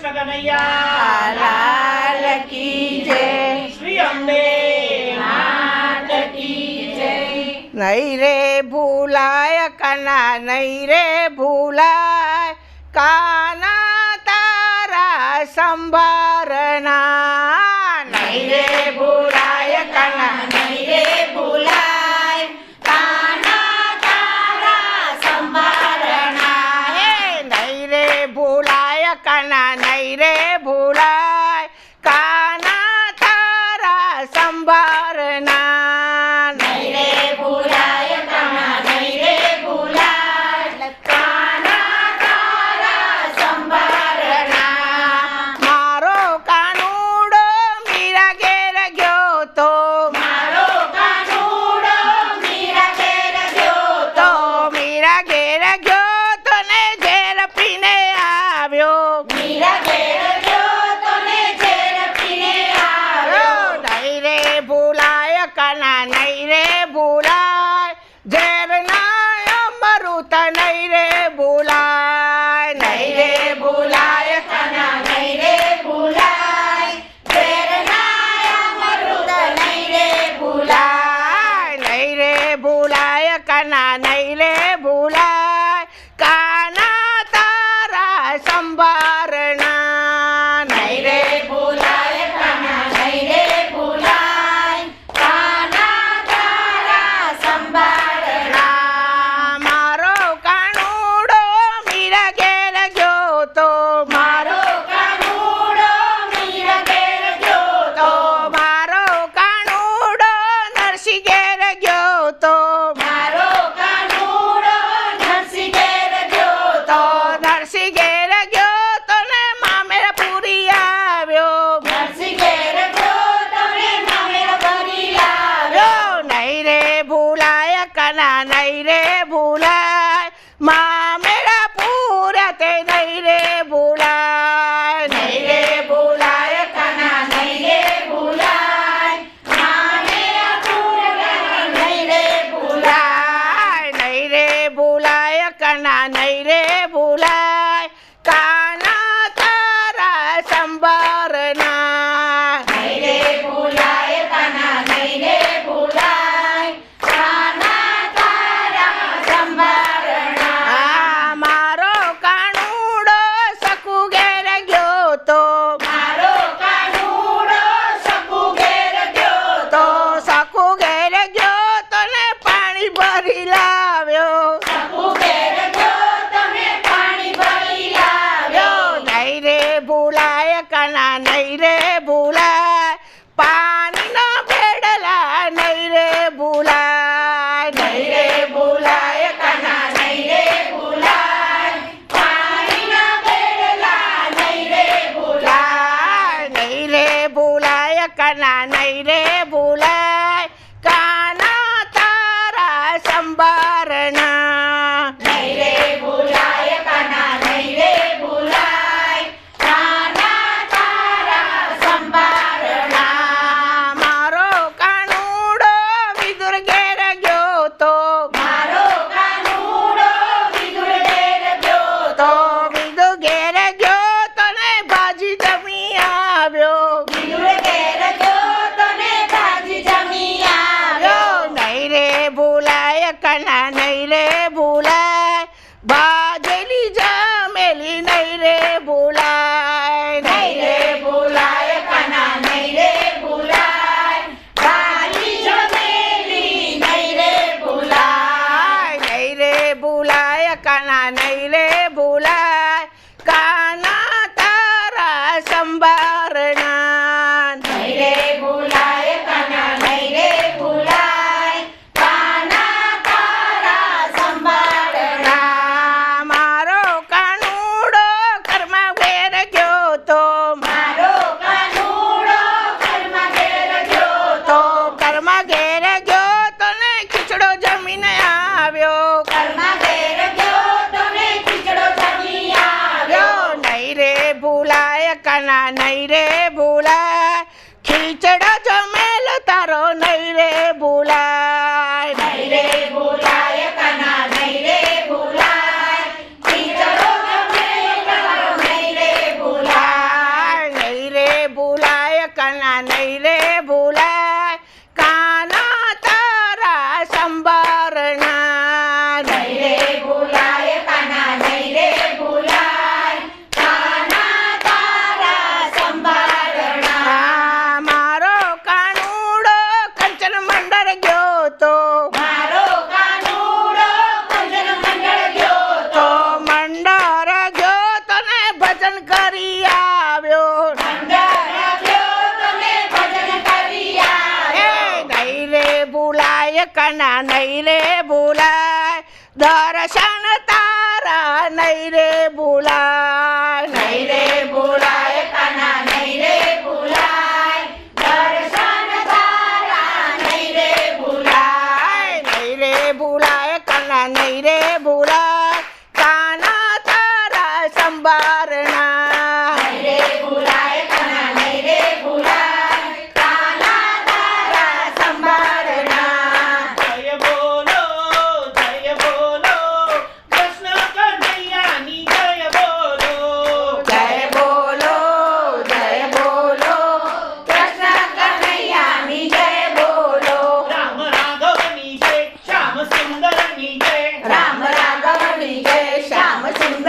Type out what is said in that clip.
કૃષ્ણ કનૈયા. લાલ કી જય. શ્રી અંબે. માત કી જય. નહીં રે ભૂલાય કાના નહીં રે ભૂલાય. કાના તારા સંભારણા. નહીં રે ભૂલાય કાના નહીં રે ભૂલાય. કાના તારા સંભારણા. હે નહીં રે ભૂલાય કાના 那那。ભૂલાય કણા નહીં રે ભૂલાય. પાણીના ભેડલા નહીં રે ભૂલાય. નહીં રે ભૂલાય કણા નહીં રે ભૂલાય. પાણીના ભેડલા નહીં રે ભૂલાય. નહીં રે ભૂલાય કણા તો બીજો ઘેર ગયો તને ભાજી જમી આવ્યો બીજો ઘેર ગયો તને ભાજી જમી આવ્યો નહીં રે ભૂલાય કના નહીં રે ભૂલાય ભાજેલી જમેલી નહીં રે ભૂલાય નહીં રે ભૂલાય કના નહીં રે ભૂલાય ભાજી જમેલી નહીં રે ભૂલાય નહીં રે ભૂલાય કના નહીં રે ભૂલાય ભૂલે ભૂલે કના નહીં રે ભૂલાય. દર્શન તારા નહીં રે ભૂલાય. નહીં રે ભૂલાય કના નહીં રે ભૂલાય. દર્શન તારા નહીં રે ભૂલાય. ભૂલાય નહીં રે ભૂલાય કના નહીં રે ભૂલાય. કાના તારા સંભારણા Vamos,